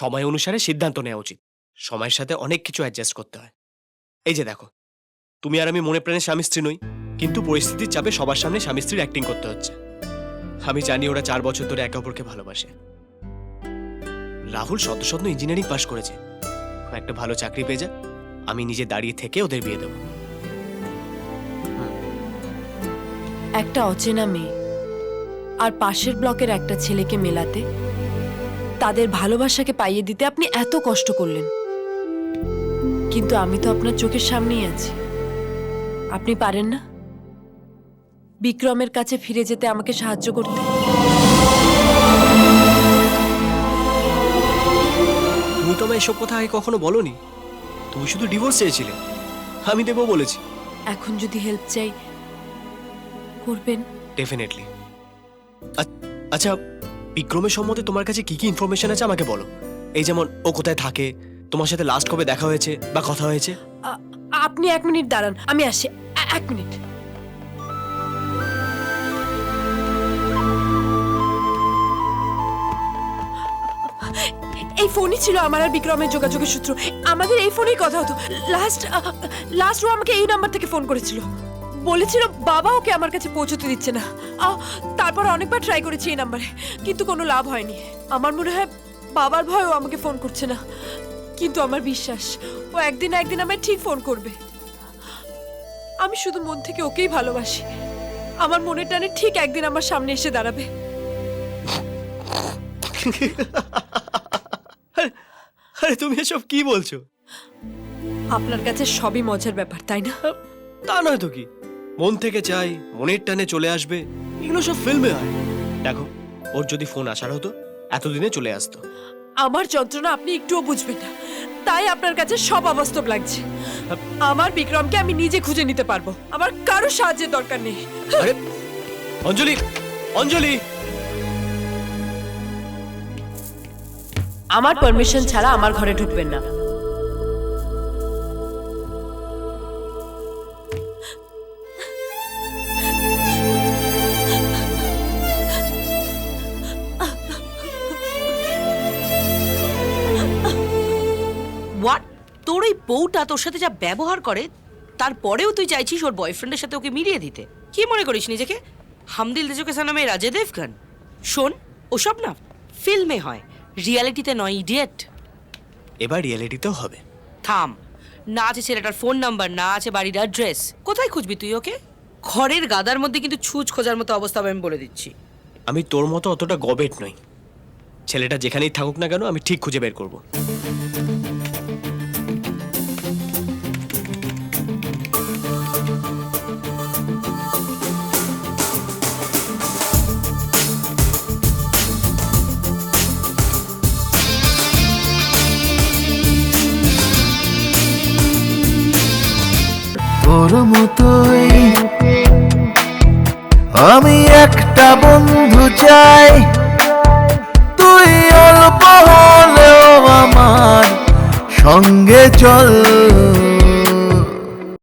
সময় অনুসারে সিদ্ধান্ত নেওয়া উচিত। সময়ের সাথে অনেক কিছু অ্যাডজাস্ট করতে হয়। এই যে দেখো, তুমি আর আমি মনে প্রাণে স্বামী স্ত্রী নই, কিন্তু পরিস্থিতির চাপে সবার সামনে স্বামী স্ত্রীর অ্যাক্টিং করতে হচ্ছে। আমি জানি ওরা চার বছর ধরে একে অপরকে ভালোবাসে। রাহুল সদ্য সদ্য ইঞ্জিনিয়ারিং পাশ করেছে। একটা ভালো চাকরি পেয়ে যা আমি নিজে দাঁড়িয়ে থেকে ওদের বিয়ে দেবো। একটা অচেনা মেয়ে, আর পাশের ব্লকের একটা ছেলেকে মেলাতে তাদের ভালোবাসাকে পাইয়ে দিতে আপনি এত কষ্ট করলেন। কিন্তু আমি তো আপনার চোখের সামনেই আছি। আপনি পারেন না? বিক্রমের কাছে ফিরে যেতে আমাকে সাহায্য করতে। তুমি তো এসব কথা আগে কখনো বলনি। তুমি শুধু ডিভোর্স চেয়েছিলে। আমি দেবো বলেছি। এখন যদি হেল্প চাই করবেন? ডেফিনেটলি আচ্ছা বিক্রমের সম্বন্ধে তোমার কাছে কি কি ইনফরমেশন আছে আমাকে বলো। এই যেমন, ও কোথায় থাকে, তোমার সাথে লাস্ট কবে দেখা হয়েছে বা কথা হয়েছে? আপনি এক মিনিট দাঁড়ান, আমি আসি এক মিনিট। এই ফোনই ছিল আমার আর বিক্রমের যোগাযোগের সূত্র। আমাদের এই ফোনেই কথা হতো। লাস্ট লাস্ট ও আমাকে এই নাম্বার থেকে ফোন করেছিল। বলেছিল বাবা ওকে আমার কাছে পৌঁছতে দিচ্ছে না। তারপর অনেকবার ট্রাই করেছি এই নাম্বারে কিন্তু কোনো লাভ হয়নি। আমার মনে হয় বাবার ভয়ও আমাকে ফোন করছে না। কিন্তু আমার বিশ্বাস ও একদিন না একদিন আমায় ঠিক ফোন করবে। আমি শুধু মন থেকে ওকেই ভালোবাসি। আমার মনের টানে ঠিক একদিন আমার সামনে এসে দাঁড়াবে। আরে তুমি এসব কি বলছো? আপনার কাছে সবই মজার ব্যাপার তাই না? তা নয় তো কি? মন থেকে চাই মনের টানে চলে আসবে। এগুলো সব ফিল্মে হয়। দেখো ওর যদি ফোন আসার হতো এতদিনে চলে আসতো। আমার যন্ত্রণা আপনি একটুও বুঝবেন না। তাই আপনার কাছে সব অবাস্তব লাগছে। আমার বিক্রমকে আমি নিজে খুঁজে নিতে পারব। আমার কারও সাহায্যের দরকার নেই। আরে অঞ্জলি অঞ্জলি! আমার পারমিশন ছাড়া আমার ঘরে ঢুকবেন না। তোর ওই বউটা তোর সাথে যা ব্যবহার করে তারপরেও তুই চাইছিস ওর বয়ফ্রেন্ডের সাথে ওকে মিলিয়ে দিতে। কি মনে করিস নিজেকে? হামদিল দেজোকে সানামে রাজে দেব দেবগান। শোন ওসব না ফিল্মে হয় রিয়ালিটিতে নয় ইডিয়েট এবার রিয়েলিটিতেও হবে। থাম না আছে ছেলেটার ফোন নাম্বার না আছে বাড়ির অ্যাড্রেস কোথায় খুঁজবি তুই ওকে? ঘরের গাদার মধ্যে কিন্তু ছুঁচ খোঁজার মতো অবস্থা আমি বলে দিচ্ছি। আমি তোর মতো অতটা গবেট নই। ছেলেটা যেখানেই থাকুক না কেন আমি ঠিক খুঁজে বের করব। তোর মতোই। আমি একটা বন্ধু চাই। তুই অল্প হলেও আমার সঙ্গে চল।